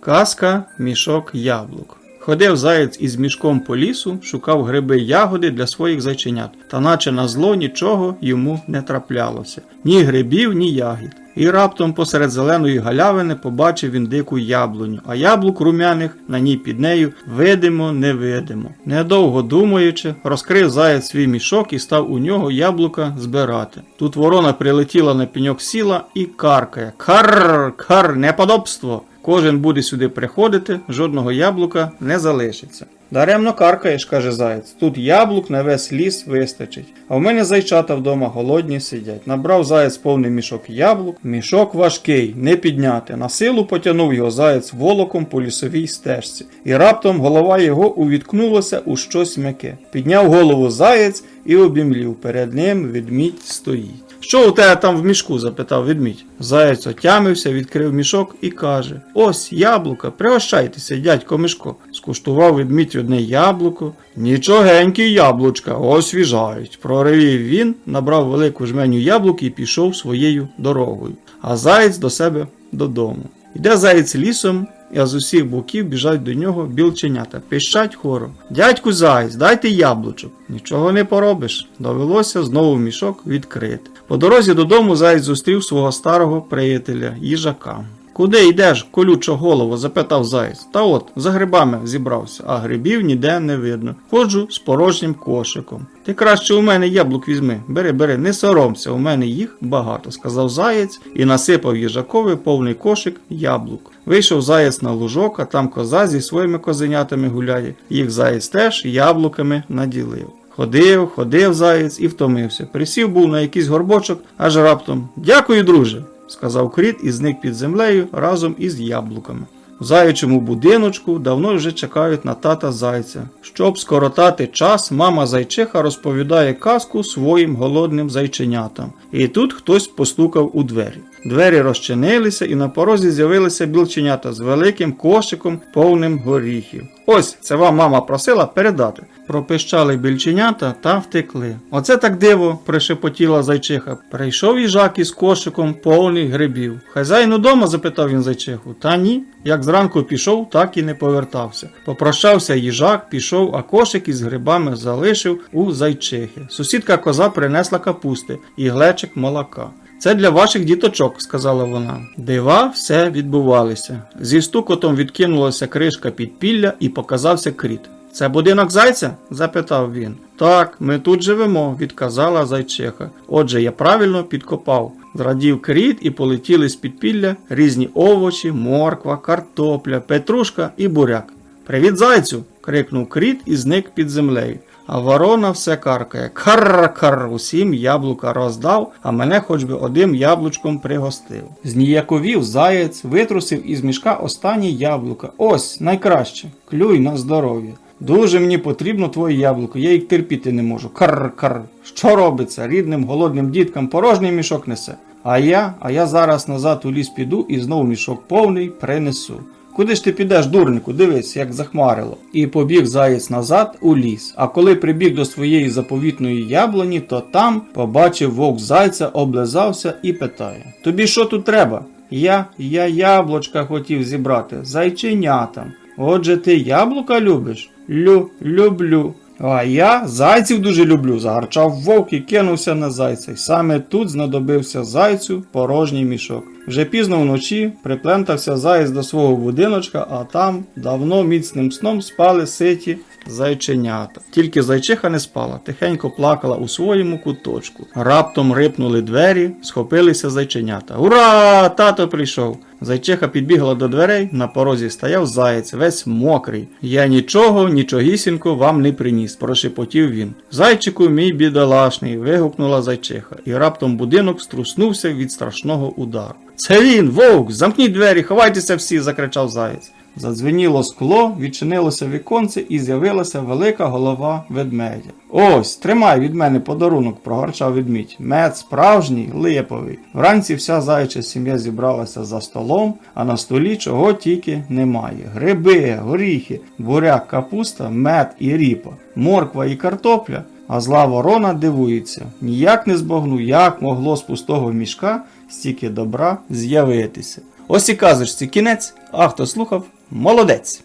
Казка мішок яблук. Ходив заєць із мішком по лісу, шукав гриби ягоди для своїх зайченят, та наче на зло нічого йому не траплялося. Ні грибів, ні ягід. І раптом посеред зеленої галявини побачив він дику яблуню, а яблук румяних на ній під нею видимо, невидимо. Недовго думаючи, розкрив заяць свій мішок і став у нього яблука збирати. Тут ворона прилетіла на пеньок сіла і каркає. Кар, кар, неподобство! Кожен буде сюди приходити, жодного яблука не залишиться. Даремно каркаєш, каже заєць. Тут яблук на весь ліс вистачить. А в мене зайчата вдома голодні сидять. Набрав заєць повний мішок яблук. Мішок важкий, не підняти. На силу потягнув його заєць волоком по лісовій стежці. І раптом голова його увіткнулася у щось м'яке. Підняв голову заєць і обімлів. Перед ним ведмідь стоїть. Що у тебе там в мішку? запитав ведмідь. Заєць отямився, відкрив мішок і каже: Ось яблука, пригощайтеся, дядько Мишко. Скуштував ведмідь одне яблуко. Нічогенькі яблучка, освіжають. Проривів він, набрав велику жменю яблук і пішов своєю дорогою. А заєць до себе додому. Йде заєць лісом, а з усіх боків біжать до нього білченята, пищать хором. Дядьку Зайць, дайте яблучок. Нічого не поробиш. Довелося знову мішок відкрити. По дорозі додому Зайць зустрів свого старого приятеля, їжака. Куди йдеш, колючо голову? запитав заєць. Та от, за грибами зібрався, а грибів ніде не видно. Ходжу з порожнім кошиком. Ти краще у мене яблук візьми. Бери, бери, не соромся, у мене їх багато, сказав заєць і насипав їжакові повний кошик яблук. Вийшов заєць на лужок, а там коза зі своїми козенятами гуляє. Їх заєць теж яблуками наділив. Ходив, ходив заєць і втомився. Присів був на якийсь горбочок, аж раптом Дякую, друже, сказав кріт і зник під землею разом із яблуками. В заячому будиночку давно вже чекають на тата зайця. Щоб скоротати час, мама зайчиха розповідає казку своїм голодним зайченятам. І тут хтось постукав у двері. Двері розчинилися, і на порозі з'явилися білченята з великим кошиком, повним горіхів. Ось це вам мама просила передати. Пропищали більченята та втекли. Оце так диво, пришепотіла зайчиха. Прийшов їжак із кошиком повний грибів. Хазяїн удома? запитав він зайчиху. Та ні. Як зранку пішов, так і не повертався. Попрощався їжак, пішов, а кошик із грибами залишив у зайчихи. Сусідка коза принесла капусти і глечик молока. Це для ваших діточок, сказала вона. Дива все відбувалися. Зі стукотом відкинулася кришка підпілля і показався кріт. Це будинок зайця? запитав він. Так, ми тут живемо, відказала зайчиха. Отже, я правильно підкопав. Зрадів кріт і полетіли з підпілля різні овочі, морква, картопля, петрушка і буряк. Привіт, зайцю! крикнув кріт і зник під землею. А ворона все каркає. Кар-кар, усім яблука роздав, а мене хоч би одним яблучком пригостив. Зніяковів заєць, витрусив із мішка останні яблука. Ось, найкраще. Клюй на здоров'я. Дуже мені потрібно твоє яблуко, я їх терпіти не можу. Кар-кар. Що робиться? Рідним голодним діткам порожній мішок несе. А я, а я зараз назад у ліс піду і знов мішок повний принесу. Куди ж ти підеш, дурнику? Дивись, як захмарило. І побіг заєць назад у ліс. А коли прибіг до своєї заповітної яблуні, то там побачив вовк зайця, облизався і питає: Тобі що тут треба? Я, я яблучка хотів зібрати, зайченятам. Отже, ти яблука любиш? Лю, люблю. А я зайців дуже люблю, загарчав вовк і кинувся на зайця. І саме тут знадобився зайцю порожній мішок. Вже пізно вночі приплентався заєць до свого будиночка, а там давно міцним сном спали ситі зайченята. Тільки зайчиха не спала, тихенько плакала у своєму куточку. Раптом рипнули двері, схопилися зайченята. Ура! Тато прийшов! Зайчиха підбігла до дверей, на порозі стояв заєць, весь мокрий. Я нічого, нічогісінько вам не приніс, прошепотів він. Зайчику, мій бідолашний, вигукнула зайчиха, і раптом будинок струснувся від страшного удару. Це він, вовк! Замкніть двері, ховайтеся всі! закричав заєць. Задзвеніло скло, відчинилося віконце і з'явилася велика голова ведмедя. Ось, тримай від мене подарунок, прогорчав ведмідь. Мед справжній, липовий. Вранці вся заяча сім'я зібралася за столом, а на столі чого тільки немає. Гриби, горіхи, буряк, капуста, мед і ріпа, морква і картопля. А зла ворона дивується, ніяк не збагну, як могло з пустого мішка стільки добра з'явитися. Ось і казочці кінець, а хто слухав, молодець.